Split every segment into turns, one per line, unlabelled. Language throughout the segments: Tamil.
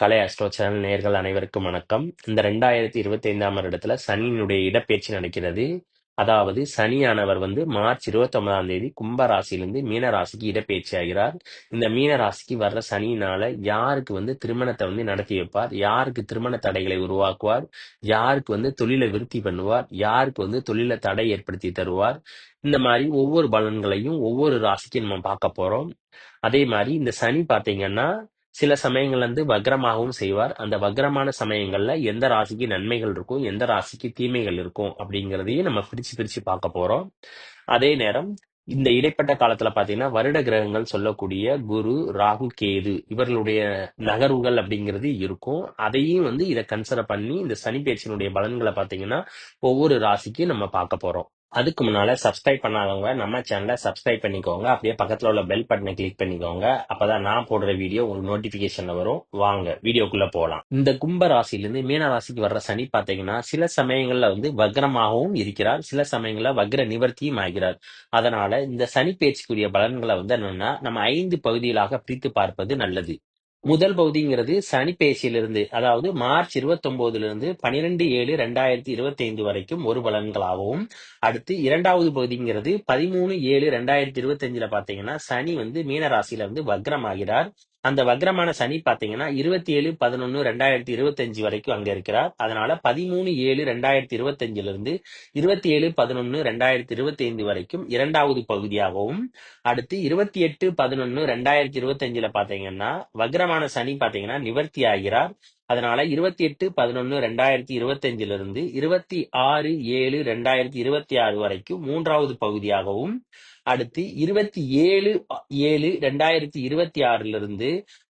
கலை அஸ்ட்ரோ சேனல் நேர்கள் அனைவருக்கும் வணக்கம். இந்த ரெண்டாயிரத்தி இருபத்தி ஐந்தாம் வருடத்துல சனியினுடைய இடப்பெயர்ச்சி நடக்கிறது. அதாவது சனியானவர் வந்து மார்ச் இருபத்தி ஒன்பதாம் தேதி கும்ப ராசியிலிருந்து மீன ராசிக்கு இடப்பெயர்ச்சி ஆகிறார். இந்த மீன ராசிக்கு வர்ற சனியினால யாருக்கு வந்து திருமணத்தை வந்து நடத்தி வைப்பார்? யாருக்கு திருமண தடைகளை உருவாக்குவார்? யாருக்கு வந்து தொழிலை விருத்தி பண்ணுவார்? யாருக்கு வந்து தொழில தடை ஏற்படுத்தி தருவார்? இந்த மாதிரி ஒவ்வொரு பலன்களையும் ஒவ்வொரு ராசிக்கும் நம்ம பார்க்க போறோம். அதே மாதிரி இந்த சனி பாத்தீங்கன்னா சில சமயங்கள்ல வந்து வக்ரமாகவும் செய்வார். அந்த வக்ரமான சமயங்கள்ல எந்த ராசிக்கு நன்மைகள் இருக்கும் எந்த ராசிக்கு தீமைகள் இருக்கும் அப்படிங்கிறதையும் நம்ம பிரிச்சு பிரிச்சு பார்க்க போறோம். அதே நேரம் இந்த இடைப்பட்ட காலத்துல பாத்தீங்கன்னா வருட கிரகங்கள் சொல்லக்கூடிய குரு ராகு கேது இவர்களுடைய நகர்வுகள் அப்படிங்கிறது இருக்கும். அதையும் வந்து இதை கன்சிடர் பண்ணி இந்த சனி பேச்சினுடைய பலன்களை பாத்தீங்கன்னா ஒவ்வொரு ராசிக்கும் நம்ம பார்க்க போறோம். அதுக்கு முன்னால சப்ஸ்கிரைப் பண்ணாதவங்க நம்ம சேனலை சப்ஸ்கிரைப் பண்ணிக்கோங்க. அப்படியே பக்கத்துல உள்ள பெல் பட்டனை கிளிக் பண்ணிக்கோங்க. அப்பதான் நான் போடுற வீடியோ உங்களுக்கு நோட்டிபிகேஷன்ல வரும். வாங்க வீடியோக்குள்ள போகலாம் இந்த கும்ப ராசியிலிருந்து மீன ராசிக்கு வர்ற சனி பாத்தீங்கன்னா சில சமயங்கள்ல வந்து வக்ரமாகவும் இருக்கிறார். சில சமயங்கள்ல வக்ர நிவர்த்தியும் ஆகிறார். அதனால இந்த சனி பேச்சுக்குரிய பலன்களை வந்து என்னன்னா நம்ம ஐந்து பகுதிகளாக பிரித்து பார்ப்பது நல்லது. முதல் பகுதிங்கிறது சனி பேச்சிலிருந்து அதாவது மார்ச் 29 இருந்து பனிரெண்டு ஏழு ரெண்டாயிரத்தி இருபத்தி ஐந்து வரைக்கும் ஒரு பலன்களாகவும் அடுத்து இரண்டாவது பகுதிங்கிறது பதிமூணு ஏழு ரெண்டாயிரத்தி இருபத்தி அஞ்சுல பாத்தீங்கன்னா சனி வந்து மீன ராசியில வந்து வக்ரமாகிறார். அந்த வக்ரமான சனி பாத்தீங்கன்னா இருபத்தி ஏழு பதினொன்னு ரெண்டாயிரத்தி இருபத்தஞ்சு வரைக்கும் அங்க இருக்கிறார். அதனால பதிமூணு ஏழு ரெண்டாயிரத்தி இருபத்தஞ்சுல இருந்து இருபத்தி ஏழு பதினொன்னு ரெண்டாயிரத்தி இருபத்தி ஐந்து வரைக்கும் இரண்டாவது பகுதியாகவும் அடுத்து இருபத்தி எட்டு பதினொன்னு ரெண்டாயிரத்தி இருபத்தஞ்சுல பாத்தீங்கன்னா வக்ரமான சனி பாத்தீங்கன்னா நிவர்த்தி ஆகிறார். அதனால இருபத்தி எட்டு பதினொன்னு ரெண்டாயிரத்தி இருபத்தி இருந்து இருபத்தி ஆறு ஏழு ரெண்டாயிரத்தி இருபத்தி ஆறு வரைக்கும் மூன்றாவது பகுதியாகவும் அடுத்து இருபத்தி ஏழு ஏழு ரெண்டாயிரத்தி இருபத்தி ஆறுல இருந்து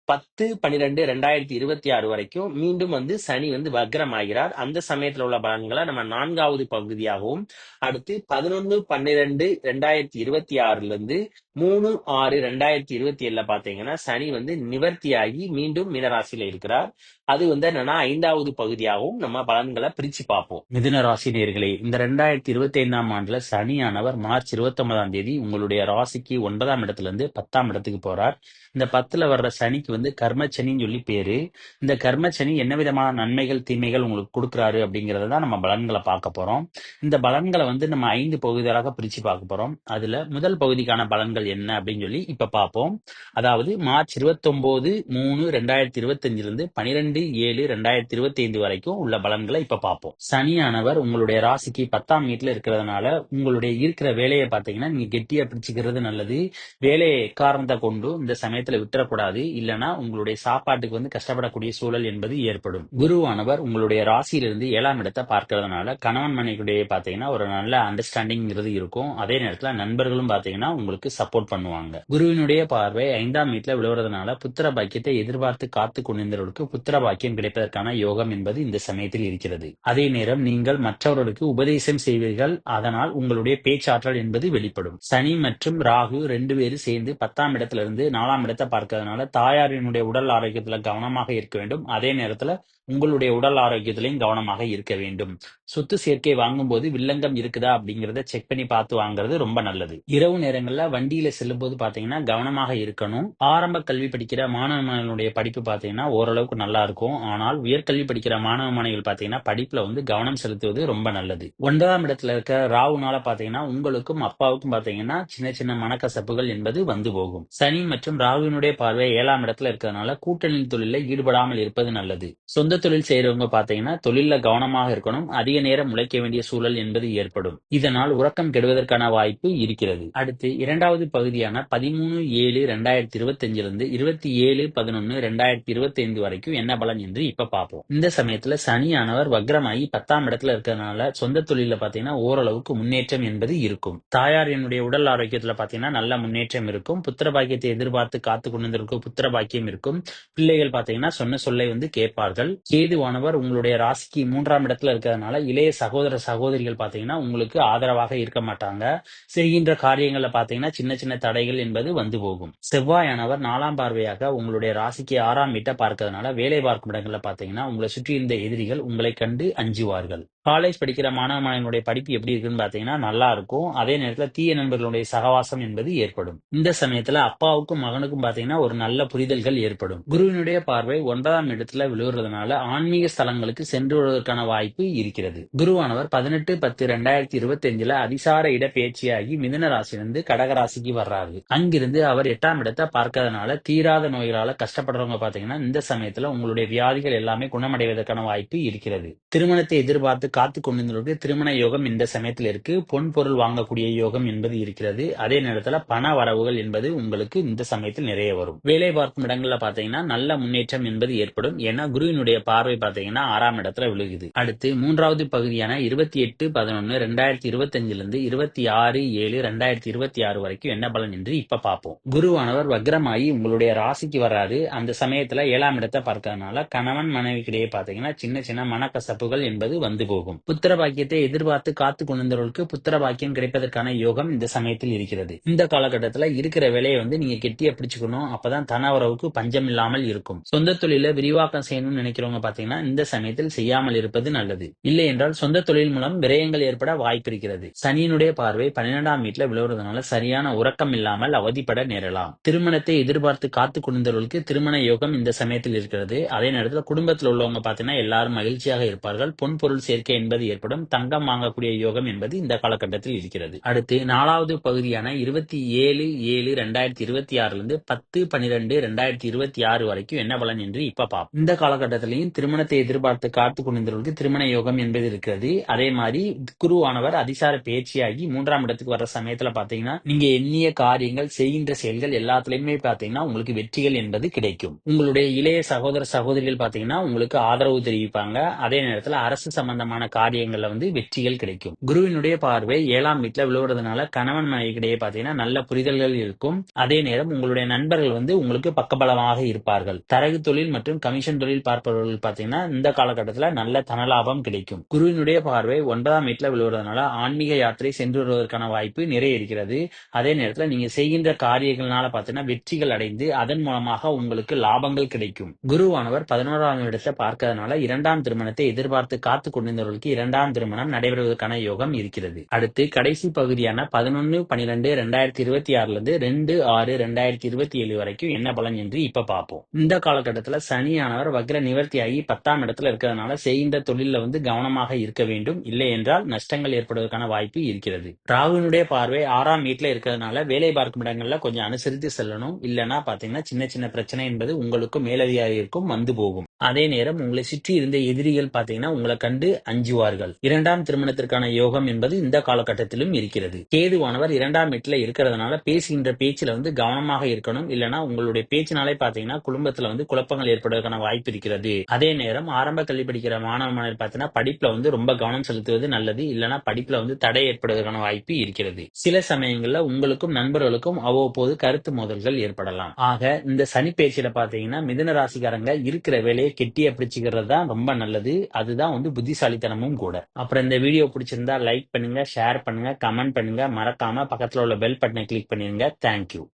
பத்து பன்னிரெண்டு ரெண்டாயிரத்தி இருபத்தி ஆறு வரைக்கும் மீண்டும் வந்து சனி வந்து வக்ரமாகிறார். அந்த சமயத்துல உள்ள பலன்களை நம்ம நான்காவது பகுதியாகவும் அடுத்து பதினொன்னு பன்னிரெண்டு ரெண்டாயிரத்தி இருபத்தி ஆறுல இருந்து மூணு ஆறு ரெண்டாயிரத்தி இருபத்தி ஏழுல பாத்தீங்கன்னா சனி வந்து நிவர்த்தியாகி மீண்டும் மீனராசியில இருக்கிறார். அது வந்து என்னன்னா ஐந்தாவது பகுதியாகவும் நம்ம பலன்களை பிரிச்சு பார்ப்போம். மிதுன ராசி நேர்களே இந்த ரெண்டாயிரத்தி இருபத்தி ஐந்தாம் ஆண்டுல சனியானவர் மார்ச் இருபத்தி ஒன்பதாம் தேதி உங்களுடைய ராசிக்கு ஒன்பதாம் இடத்துல இருந்து பத்தாம் இடத்துக்கு போறார். இந்த பத்துல வர்ற சனிக்கு வந்து கர்மச்சனின்னு சொல்லி பேரு. இந்த கர்மச்சனி என்ன விதமான நன்மைகள் தீமைகள் உங்களுக்கு கொடுக்குறாரு அப்படிங்கறத தான் நம்ம பலன்களை பார்க்க போறோம். இந்த பலன்களை வந்து நம்ம ஐந்து பகுதிகளாக பிரிச்சு பார்க்க போறோம். அதுல முதல் பகுதிக்கான பலன்கள் என்ன அப்படின்னு சொல்லி இப்ப பார்ப்போம் அதாவது மார்ச் 29 மூணு ரெண்டாயிரத்தி இருபத்தி அஞ்சுல இருந்து பனிரெண்டு ஏழு ரெண்டாயிரத்தி இருபத்தி ஐந்து வரைக்கும் உள்ள பலன்களை இப்ப பார்ப்போம் சனியானவர் உங்களுடைய ராசிக்கு பத்தாம் வீட்டுல இருக்கிறதுனால உங்களுடைய இருக்கிற வேலையை பாத்தீங்கன்னா நீங்க கெட்டியா பிடிச்சுக்கிறது நல்லது. வேலையை காரணத்தை கொண்டு இந்த சமயத்துல விட்டுறக்கூடாது. இல்லைன்னா உங்களுடைய சாப்பாட்டுக்கு வந்து கஷ்டப்படக்கூடிய சூழல் என்பது ஏற்படும். குருவானவர் உங்களுடைய ராசியிலிருந்து ஏழாம் இடத்தை பார்க்கறதுனால கணவன் மனைவிடைய பாத்தீங்கன்னா ஒரு நல்ல அண்டர்ஸ்டாண்டிங் இருக்கும். அதே நேரத்துல நண்பர்களும் பாத்தீங்கன்னா உங்களுக்கு சப்போர்ட் பண்ணுவாங்க. குருவினுடைய பார்வை ஐந்தாம் வீட்டுல விழுவுறதுனால புத்திர பாக்கியத்தை எதிர்பார்த்து காத்து கொண்டிருந்தவர்களுக்கு புத்திர பாக்கியம் கிடைப்பதற்கான யோகம் என்பது இந்த சமயத்தில் இருக்கிறது. அதே நேரம் நீங்கள் மற்றவர்களுக்கு உபதேசம் செய்வீர்கள். அதனால் உங்களுடைய பேச்சாற்றல் என்பது வெளிப்படும். சனி மற்றும் ராகு ரெண்டு பேரும் சேர்ந்து பத்தாம் இடத்திலிருந்து நாலாம் இடத்தை பார்க்கறதுனால தாயாரினுடைய உடல் ஆரோக்கியத்துல கவனமாக இருக்க வேண்டும். அதே நேரத்துல உங்களுடைய உடல் ஆரோக்கியத்திலையும் கவனமாக இருக்க வேண்டும். சொத்து சேர்க்கை வாங்கும் போது வில்லங்கம் இருக்குதா அப்படிங்கறத செக் பண்ணி பார்த்து வாங்குறது ரொம்ப நல்லது. இரவு நேரங்கள்ல வண்டியில செல்லும் போது பாத்தீங்கன்னா கவனமாக இருக்கணும். ஆரம்ப கல்வி படிக்கிற மாணவ மாணவனுடைய படிப்பு பாத்தீங்கன்னா ஓரளவுக்கு நல்லா இருக்கும். ஆனால் உயர்கல்வி படிக்கிற மாணவ மாணவிகள் பாத்தீங்கன்னா படிப்புல வந்து கவனம் செலுத்துவது ரொம்ப நல்லது. ஒன்பதாம் இடத்துல இருக்க ராவுனால பாத்தீங்கன்னா உங்களுக்கும் அப்பாவுக்கும் பாத்தீங்கன்னா சின்ன சின்ன மனக்கசப்புகள் என்பது வந்து போகும். சனி மற்றும் ராகுவினுடைய பார்வை ஏழாம் இடத்துல இருக்கிறதுனால கூட்டணி தொழில ஈடுபடாமல் இருப்பது நல்லது. சொந்த சொந்த தொழில் செய்யறவங்க பாத்தீங்கன்னா தொழில கவனமாக இருக்கணும். அதிக நேரம் உழைக்க வேண்டிய சூழல் என்பது ஏற்படும். இதனால் உறக்கம் கெடுவதற்கான வாய்ப்பு இருக்கிறது. அடுத்து இரண்டாவது பகுதியான பதிமூணு ஏழு ரெண்டாயிரத்தி இருபத்தி அஞ்சுல இருந்து இருபத்தி ஏழு பதினொன்னு ரெண்டாயிரத்தி இருபத்தி ஐந்து வரைக்கும் என்ன பலன் என்று இப்ப பார்ப்போம் இந்த சமயத்துல சனியானவர் வக்ரமாகி பத்தாம் இடத்துல இருக்கிறதுனால சொந்த தொழில பாத்தீங்கன்னா ஓரளவுக்கு முன்னேற்றம் என்பது இருக்கும். தாயார் என்னுடைய உடல் ஆரோக்கியத்துல பாத்தீங்கன்னா நல்ல முன்னேற்றம் இருக்கும். புத்திர பாக்கியத்தை எதிர்பார்த்து காத்து கொண்டிருக்கும் புத்திர பாக்கியம் இருக்கும். பிள்ளைகள் பாத்தீங்கன்னா சொன்ன சொல்லை வந்து கேட்பார்கள். கேதுவானவர் உங்களுடைய ராசிக்கு மூன்றாம் இடத்துல இருக்கிறதுனால இளைய சகோதர சகோதரிகள் பாத்தீங்கன்னா உங்களுக்கு ஆதரவாக இருக்க மாட்டாங்க. செய்கின்ற காரியங்கள்ல பாத்தீங்கன்னா சின்ன சின்ன தடைகள் என்பது வந்து போகும். செவ்வாயானவர் நாலாம் பார்வையாக உங்களுடைய ராசிக்கு ஆறாம் வீட்டை பார்க்கறதுனால வேலை பார்க்கும் இடங்கள்ல பாத்தீங்கன்னா உங்களை சுற்றி இருந்த எதிரிகள் உங்களை கண்டு அஞ்சுவார்கள்.
காலேஜ் படிக்கிற மாணவ மாணவனுடைய படிப்பு எப்படி இருக்குன்னு பாத்தீங்கன்னா நல்லா இருக்கும். அதே நேரத்துல தீய நண்பர்களுடைய சகவாசம் என்பது ஏற்படும். இந்த சமயத்துல அப்பாவுக்கும் மகனுக்கும் பாத்தீங்கன்னா ஒரு நல்ல புரிதல்கள் ஏற்படும். குருவினுடைய பார்வை ஒன்பதாம் இடத்துல விழுகிறதுனால ஆன்மீக ஸ்தலங்களுக்கு சென்று வருவதற்கான வாய்ப்பு இருக்கிறது. குருவானவர் பதினெட்டு பத்து ரெண்டாயிரத்தி இருபத்தி அஞ்சுல அதிசார இடப்பெயர்ச்சியாகி மிதன ராசியிலிருந்து கடகராசிக்கு வர்றாரு. அங்கிருந்து அவர் எட்டாம் இடத்தை பார்க்கறதுனால தீராத நோய்களால கஷ்டப்படுறவங்க பாத்தீங்கன்னா இந்த சமயத்துல உங்களுடைய வியாதிகள் எல்லாமே குணமடைவதற்கான வாய்ப்பு இருக்கிறது. திருமணத்தை எதிர்பார்த்து காத்து கொண்டிருந்தவர்களுக்கு திருமண யோகம் இந்த சமயத்தில் இருக்கு. பொன் பொருள் வாங்கக்கூடிய யோகம் என்பது இருக்கிறது. அதே நேரத்தில் பண வரவுகள் என்பது உங்களுக்கு இந்த சமயத்தில் நிறைய வரும். வேலை பார்க்கும் இடங்கள்ல பாத்தீங்கன்னா நல்ல முன்னேற்றம் என்பது ஏற்படும். ஏன்னா குருவினுடைய பார்வை பாத்தீங்கன்னா ஆறாம் இடத்துல விழுகுது. அடுத்து மூன்றாவது பகுதியான இருபத்தி எட்டு பதினொன்னு ரெண்டாயிரத்தி இருபத்தி இருந்து இருபத்தி ஆறு ஏழு ரெண்டாயிரத்தி இருபத்தி ஆறு வரைக்கும் என்ன பலன் என்று இப்ப பார்ப்போம். குருவானவர் வக்ரமாயி உங்களுடைய ராசிக்கு வராது அந்த சமயத்துல ஏழாம் இடத்தை பார்க்கறதுனால கணவன் மனைவிக்கிடையே பாத்தீங்கன்னா சின்ன சின்ன மனக்கசப்புகள் என்பது வந்து போகும். புத்திர பாக்கியத்தை எதிர்பார்த்து காத்து கொண்டிருந்தவர்களுக்கு புத்திர பாக்கியம் கிடைப்பதற்கான யோகம் இந்த சமயத்தில் இருக்கிறது. இந்த காலகட்டத்துல இருக்கிற வேலையை வந்து நீங்க கெட்டியா பிடிச்சுக்கணும். அப்பதான் தனவரவுக்கு பஞ்சம் இல்லாமல் இருக்கும். சொந்த தொழில விரிவாக்கம் செய்யணும்னு நினைக்கிறவங்க பாத்தீங்கன்னா இந்த சமயத்தில் செய்யாமல் இருப்பது நல்லது. இல்லை என்றால் சொந்த தொழில் மூலம் விரயங்கள் ஏற்பட வாய்ப்பு இருக்கிறது. சனியினுடைய பார்வை பன்னிரெண்டாம் வீட்டுல விழுவதனால சரியான உறக்கம் இல்லாமல் அவதிப்பட நேரலாம். திருமணத்தை எதிர்பார்த்து காத்து கொண்டிருந்தவர்களுக்கு திருமண யோகம் இந்த சமயத்தில் இருக்கிறது. அதே நேரத்தில் குடும்பத்தில் உள்ளவங்க பாத்தீங்கன்னா எல்லாரும் மகிழ்ச்சியாக இருப்பார்கள். பொன் பொருள் சேர்க்கை என்பது ஏற்படும். தங்கம் வாங்கக்கூடிய யோகம் என்பது இந்த காலகட்டத்தில் இருக்கிறது. அடுத்து நாலாவது பகுதியான இருபத்தி ஏழு ஏழு ரெண்டாயிரத்தி இருபத்தி ஆறுல இருந்து பத்து பன்னிரெண்டு ரெண்டாயிரத்தி இருபத்தி ஆறு வரைக்கும் என்ன பலன் என்று இப்ப பார்ப்போம் இந்த காலகட்டத்திலையும் திருமணத்தை எதிர்பார்த்து காத்து கொண்டிருந்தவர்களுக்கு திருமண யோகம் என்பது இருக்கிறது. அதே மாதிரி குருவானவர் அதிசார பேச்சியாகி மூன்றாம் இடத்துக்கு வர்ற சமயத்துல பாத்தீங்கன்னா நீங்க எண்ணிய காரியங்கள் செய்கின்ற செயல்கள் எல்லாத்துலயுமே பாத்தீங்கன்னா உங்களுக்கு வெற்றிகள் என்பது கிடைக்கும். உங்களுடைய இளைய சகோதர சகோதரிகள் பாத்தீங்கன்னா உங்களுக்கு ஆதரவு தெரிவிப்பாங்க. அதே நேரத்துல அரசு சம்பந்தமான காரியங்கள்ல வந்து வெற்றிகள் கிடைக்கும். குருவினுடைய பார்வை ஏழாம் வீட்டுல விழுவுறதுனால கணவன் மனைவிக்கிடையே பாத்தீங்கன்னா நல்ல புரிதல்கள் இருக்கும். அதே நேரம் உங்களுடைய நண்பர்கள் வந்து உங்களுக்கு பக்கபலமாக இருப்பார்கள். தரகு தொழில் மற்றும் கமிஷன் தொழில் பார்ப்பவர்கள் பாத்தீங்கன்னா இந்த காலகட்டத்துல நல்ல தனலாபம் கிடைக்கும். குருவினுடைய பார்வை ஒன்பதாம் வீட்டுல விழுவுறதுனால ஆன்மீக யாத்திரை சென்று வருவதற்கான வாய்ப்பு நிறைய இருக்கிறது. அதே நேரத்துல நீங்க செய்கின்ற காரியங்கள்னால பாத்தீங்கன்னா வெற்றிகள் அடைந்து அதன் மூலமாக உங்களுக்கு லாபங்கள் கிடைக்கும். குருவானவர் பதினோராம் இடத்தை பார்க்கறதுனால இரண்டாம் திருமணத்தை எதிர்பார்த்து காத்து கொண்டிருந்தவர்களுக்கு இரண்டாம் திருமணம் நடைபெறுவதற்கான யோகம் இருக்கிறது. அடுத்து கடைசி பகுதியான பதினொன்னு பனிரெண்டு ரெண்டாயிரத்தி இருபத்தி ஆறுல இருந்து ரெண்டு ஆறு ரெண்டாயிரத்தி இருபத்தி ஏழு வரைக்கும் என்ன பலன் என்று இப்ப பார்ப்போம். இந்த காலகட்டத்துல சனியானவர் வக்ர நிவர்த்தியாகி பத்தாம் இடத்துல இருக்கிறதுனால செய்கின்ற தொழில வந்து கவனமாக இருக்க வேண்டும். இல்லை என்றால் நஷ்டங்கள் ஏற்படுவதற்கான வாய்ப்பு இருக்கிறது. ராகுனுடைய பார்வை ஆறாம் வீட்டுல இருக்கிறதுனால வேலை பார்க்கும் இடங்கள்ல கொஞ்சம் அனுசரித்து செல்லணும். இல்லைன்னா பாத்தீங்கன்னா சின்ன சின்ன பிரச்சனை என்பது உங்களுக்கும் மேலதிகாரிக்கும் வந்து போகும். அதே நேரம் உங்களை சுற்றி இருந்த எதிரிகள் பாத்தீங்கன்னா உங்களை கண்டு அஞ்சு அஞ்சுவார்கள். இரண்டாம் திருமணத்திற்கான யோகம் என்பது இந்த காலகட்டத்திலும் இருக்கிறது. கேதுவானவர் இரண்டாம் வீட்டுல இருக்கிறதுனால பேசுகின்ற பேச்சுல வந்து கவனமாக இருக்கணும். இல்லைன்னா உங்களுடைய பேச்சினாலே பாத்தீங்கன்னா குடும்பத்துல வந்து குழப்பங்கள் ஏற்படுவதற்கான வாய்ப்பு இருக்கிறது. அதே நேரம் ஆரம்ப கல்வி படிக்கிற மாணவ மாணவர் பாத்தீங்கன்னா படிப்புல வந்து ரொம்ப கவனம் செலுத்துவது நல்லது. இல்லைன்னா படிப்புல வந்து தடை ஏற்படுவதற்கான வாய்ப்பு இருக்கிறது. சில சமயங்கள்ல உங்களுக்கும் நண்பர்களுக்கும் அவ்வப்போது கருத்து மோதல்கள் ஏற்படலாம். ஆக இந்த சனி பேச்சில பாத்தீங்கன்னா மிதுன ராசிக்காரங்க இருக்கிற வேலையை கெட்டியா பிடிச்சுக்கிறது தான் ரொம்ப நல்லது. அதுதான் வந்து புத்திசாலி புத்திசாலித்தனமும் கூட. அப்புறம் இந்த வீடியோ பிடிச்சிருந்தா லைக் பண்ணுங்க ஷேர் பண்ணுங்க கமெண்ட் பண்ணுங்க. மறக்காம பக்கத்துல உள்ள பெல் பட்டனை கிளிக் பண்ணிருங்க. தேங்க்யூ